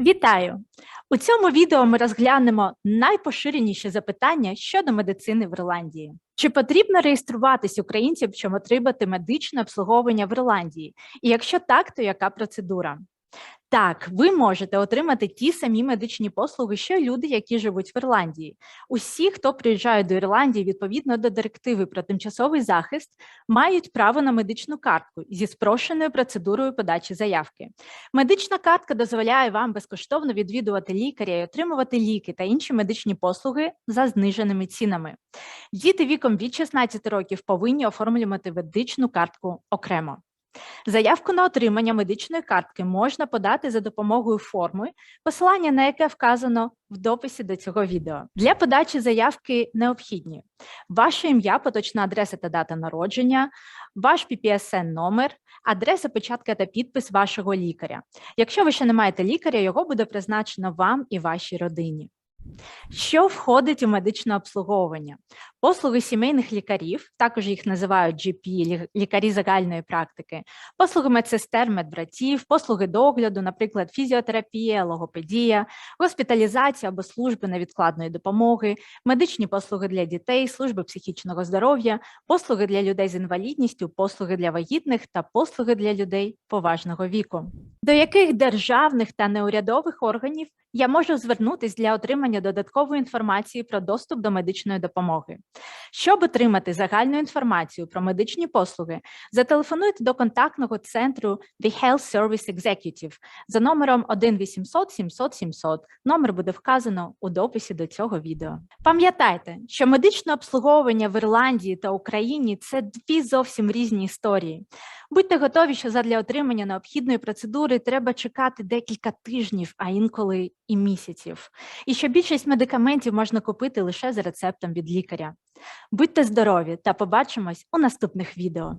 Вітаю! У цьому відео ми розглянемо найпоширеніші запитання щодо медицини в Ірландії. Чи потрібно реєструватись українцям, щоб отримати медичне обслуговування в Ірландії? І якщо так, то яка процедура? Так, ви можете отримати ті самі медичні послуги, що люди, які живуть в Ірландії. Усі, хто приїжджає до Ірландії відповідно до директиви про тимчасовий захист, мають право на медичну картку зі спрощеною процедурою подачі заявки. Медична картка дозволяє вам безкоштовно відвідувати лікаря і отримувати ліки та інші медичні послуги за зниженими цінами. Діти віком від 16 років повинні оформлювати медичну картку окремо. Заявку на отримання медичної картки можна подати за допомогою форми, посилання на яке вказано в дописі до цього відео. Для подачі заявки необхідні ваше ім'я, поточна адреса та дата народження, ваш PPSN номер, адреса, початка та підпис вашого лікаря. Якщо ви ще не маєте лікаря, його буде призначено вам і вашій родині. Що входить у медичне обслуговування? Послуги сімейних лікарів, також їх називають GP, лікарі загальної практики, послуги медсестер, медбратів, послуги догляду, наприклад, фізіотерапія, логопедія, госпіталізація або служби невідкладної допомоги, медичні послуги для дітей, служби психічного здоров'я, послуги для людей з інвалідністю, послуги для вагітних та послуги для людей поважного віку. До яких державних та неурядових органів я можу звернутись для отримання додаткової інформації про доступ до медичної допомоги. Щоб отримати загальну інформацію про медичні послуги, зателефонуйте до контактного центру The Health Service Executive за номером 1 800 700 700. Номер буде вказано у дописі до цього відео. Пам'ятайте, що медичне обслуговування в Ірландії та Україні це дві зовсім різні історії. Будьте готові, що задля отримання необхідної процедури треба чекати декілька тижнів, а інколи і місяців. І що більшість медикаментів можна купити лише за рецептом від лікаря. Будьте здорові та побачимось у наступних відео.